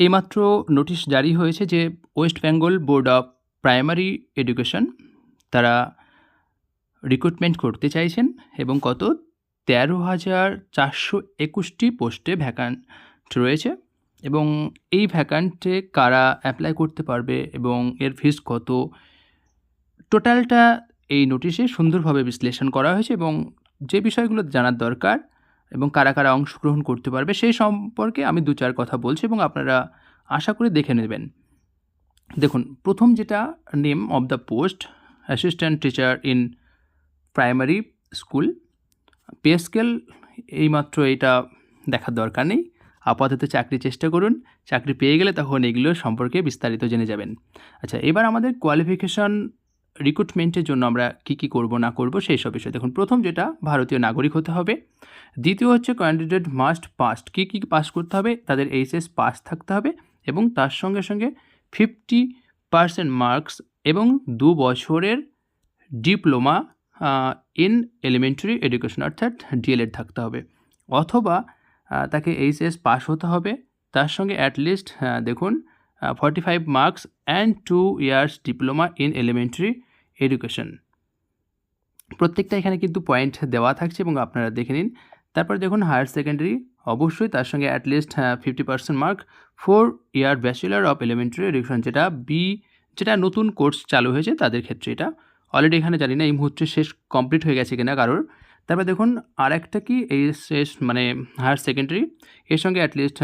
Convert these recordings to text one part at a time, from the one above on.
এইমাত্র নোটিশ জারি হয়েছে যে West Bengal board of primary education তারা রিক্রুটমেন্ট করতে চাইছেন এবং কত? তেরো হাজার চারশো একুশটি পোস্টে ভ্যাকান্ট রয়েছে এবং এই ভ্যাকান্টে কারা অ্যাপ্লাই করতে পারবে এবং এর ফিস কত? টোটালটা এই নোটিশে সুন্দরভাবে বিশ্লেষণ করা হয়েছে এবং যে বিষয়গুলো জানার দরকার এবং কারা কারা অংশগ্রহণ করতে পারবে সেই সম্পর্কে আমি দু চার কথা বলছি এবং আপনারা আশা করে দেখে নেবেন। দেখুন, প্রথম যেটা name of the post assistant teacher in primary school pay scale এইমাত্র এটা দেখার দরকার নেই। আপাতত চাকরি চেষ্টা করুন, চাকরি পেয়ে গেলে তখন এগুলো সম্পর্কে বিস্তারিত জেনে যাবেন। আচ্ছা এবার আমাদের কোয়ালিফিকেশন রিক্রুটমেন্টের জন্য আমরা কী কী করব, না করব, সেই সব বিষয়ে। দেখুন, প্রথম যেটা, ভারতীয় নাগরিক হতে হবে। দ্বিতীয় হচ্ছে ক্যান্ডিডেট মাস্ট পাস্ট কী কী পাস করতে হবে? তাদের এইচএস পাস থাকতে হবে এবং তার সঙ্গে সঙ্গে ফিফটি পার্সেন্ট মার্কস এবং দু বছরের ডিপ্লোমা ইন এলিমেন্টারি এডুকেশন অর্থাৎ ডিএলএড থাকতে হবে। অথবা তাকে এইচএস পাস হতে হবে। তার সঙ্গে অ্যাটলিস্ট দেখুন forty five marks and two years diploma in elementary education প্রত্যেকটা এখানে কিন্তু পয়েন্ট দেওয়া থাকছে এবং আপনারা দেখে নিন। তারপর দেখুন হায়ার সেকেন্ডারি অবশ্যই তার সঙ্গে at least fifty percent mark four year bachelor of elementary education যেটা বি যেটা নতুন কোর্স চালু হয়েছে তাদের ক্ষেত্রে এটা। অলরেডি এখানে জানি না এই মুহূর্তে শেষ কমপ্লিট হয়ে গেছে কিনা কারোর। তারপর দেখুন আর একটা কি? এই শেষ মানে হায়ার সেকেন্ডারি এর সঙ্গে at least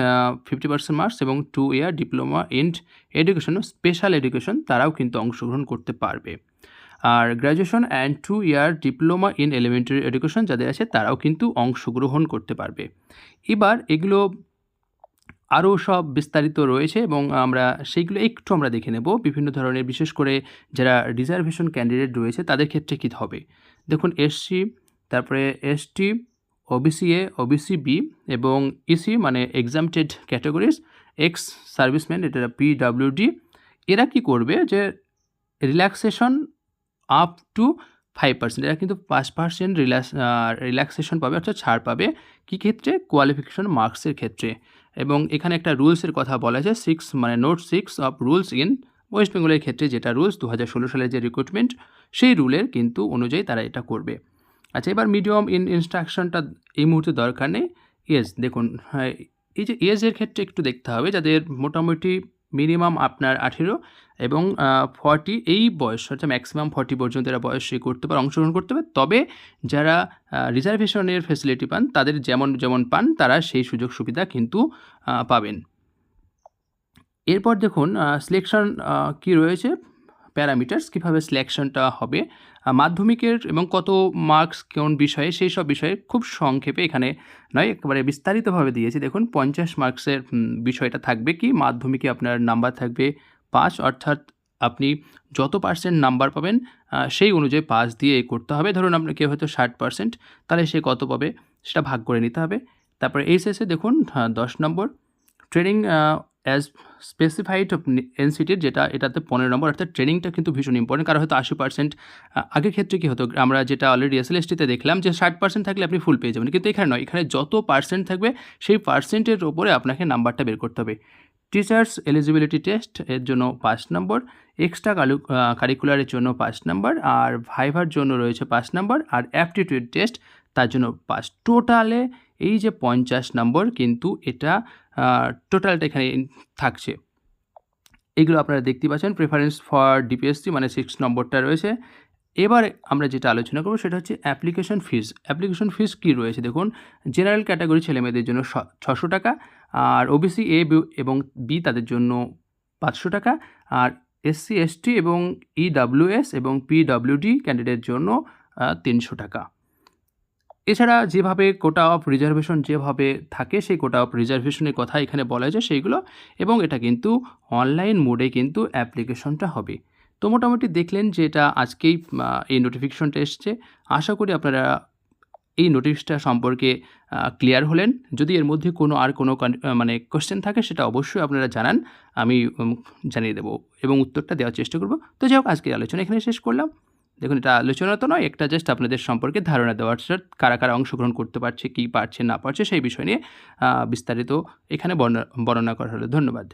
fifty percent marks এবং two year diploma in education special education তারাও কিন্তু অংশগ্রহণ করতে পারবে। আর graduation and two year diploma in elementary education যাদের আছে, তারাও কিন্তু অংশগ্রহণ করতে পারবে। এবার এগুলো আরও সব বিস্তারিত রয়েছে এবং আমরা সেইগুলো একটু আমরা দেখে নেব। বিভিন্ন ধরনের, বিশেষ করে যারা রিজার্ভেশন ক্যান্ডিডেট রয়েছে, তাদের ক্ষেত্রে কী হবে? দেখুন, এসসি তারপরে ST OBC A OBC B এবং ইসি মানে এক্সামটেড ক্যাটাগরিজ এক্স সার্ভিসম্যান এটা পিডাব্লিউডি এরা কি করবে যে relaxation up to five percent এরা কিন্তু পাঁচ পার্সেন্ট রিল্যাক্স রিল্যাক্সেশন পাবে অর্থাৎ ছাড় পাবে কী ক্ষেত্রে? কোয়ালিফিকেশন মার্কসের ক্ষেত্রে। এবং এখানে একটা রুলসের কথা বলা আছে সিক্স মানে note six of rules in West বেঙ্গলের ক্ষেত্রে যেটা রুলস দু হাজার ষোলো সালের যে রিক্রুটমেন্ট সেই রুলের কিন্তু অনুযায়ী তারা এটা করবে। আচ্ছা এবার মিডিয়াম ইন ইনস্ট্রাকশনটা এই মুহূর্তে দরকার নেই। এজ দেখুন হ্যাঁ এই যে এজের ক্ষেত্রে একটু দেখতে হবে, যাদের মোটামুটি মিনিমাম আপনার আঠেরো এবং ফর্টি এই বয়স, অর্থাৎ ম্যাক্সিমাম ফর্টি পর্যন্ত এরা বয়স করতে পারে, অংশগ্রহণ করতে পারে। তবে যারা রিজার্ভেশনের ফেসিলিটি পান, তাদের যেমন যেমন পান, তারা সেই সুযোগ সুবিধা কিন্তু পাবেন। এরপর দেখুন সিলেকশন কি রয়েছে? প্যারামিটার্স, কীভাবে সিলেকশনটা হবে মাধ্যমিকের এবং কত মার্কস কোন বিষয়ে, সেই সব বিষয়ে খুব সংক্ষেপে এখানে নয়, একেবারে বিস্তারিতভাবে দিয়েছি। দেখুন, পঞ্চাশ মার্কসের বিষয়টা থাকবে কি? মাধ্যমিকে আপনার নাম্বার থাকবে পাঁচ, অর্থাৎ আপনি যত পার্সেন্ট নাম্বার পাবেন সেই অনুযায়ী পাস দিয়ে এ করতে হবে। ধরুন, আপনার কেউ হয়তো ষাট পার্সেন্ট তাহলে সে কত পাবে? সেটা ভাগ করে নিতে হবে। তারপরে এইচএসে দেখুন দশ নম্বর ট্রেনিং অ্যাজ স্পেসিফাইড এনসিটির যেটা এটাতে পনেরো নম্বর, অর্থাৎ ট্রেনিংটা কিন্তু ভীষণ ইম্পর্টেন্ট কারণ হয়তো আশি পার্সেন্ট আগের ক্ষেত্রে কী হতো, আমরা যেটা অলরেডি এসএলএসটিতে দেখলাম যে ষাট পার্সেন্ট থাকলে আপনি ফুল পেয়ে যাবেন, কিন্তু এখানে নয়, এখানে যত পার্সেন্ট থাকবে, সেই পার্সেন্টের ওপরে আপনাকে নাম্বারটা বের করতে হবে। টিচার্স এলিজিবিলিটি টেস্ট এর জন্য পাঁচ নম্বর এক্সট্রা কালু কারিকুলারের জন্য পাঁচ নম্বর, আর ভাইভার জন্য রয়েছে পাঁচ নম্বর, আর অ্যাপটিটিউড টেস্ট তার জন্য পাঁচ টোটালে এই যে পঞ্চাশ নম্বর কিন্তু এটা টোটালটা এখানে থাকছে। এগুলো আপনারা দেখতে পাচ্ছেন। প্রেফারেন্স ফর ডিপিএসসি মানে সিক্স নম্বরটা রয়েছে। এবার আমরা যেটা আলোচনা করব সেটা হচ্ছে অ্যাপ্লিকেশন ফিস অ্যাপ্লিকেশন ফিস কী রয়েছে? দেখুন জেনারেল ক্যাটাগরি ছেলেমেয়েদের জন্য ছশো টাকা, আর ওবিসি এ এবং বি তাদের জন্য পাঁচশো টাকা, আর এসসি এসটি এবং ইডাব্লিউএস এবং পিডাব্লিউডি ক্যান্ডিডেটের জন্য তিনশো টাকা। এছাড়া যেভাবে কোটা অফ রিজার্ভেশন যেভাবে থাকে, সেই কোটা অফ রিজার্ভেশনের কথা এখানে বলা যায় সেইগুলো এবং এটা কিন্তু অনলাইন মোডে কিন্তু অ্যাপ্লিকেশনটা হবে। তো মোটামুটি দেখলেন যে এটা আজকেই এই নোটিফিকেশনটা এসছে। আশা করি আপনারা এই নোটিশটা সম্পর্কে ক্লিয়ার হলেন। যদি এর মধ্যে কোনো আর কোনো মানে কোশ্চেন থাকে, সেটা অবশ্যই আপনারা জানান। আমি জানিয়ে দেবো এবং উত্তরটা দেওয়ার চেষ্টা করব। তো যাই হোক, আজকের আলোচনা এখানে শেষ করলাম। দেখুন, এটা আলোচনা তো নয়, একটা জাস্ট আপনাদের সম্পর্কে ধারণা দেওয়ার অর্থাৎ কারা কারা অংশগ্রহণ করতে পারছে, কী পারছে, না পারছে, সেই বিষয় নিয়ে বিস্তারিত এখানে বর্ণনা করা হলো। ধন্যবাদ।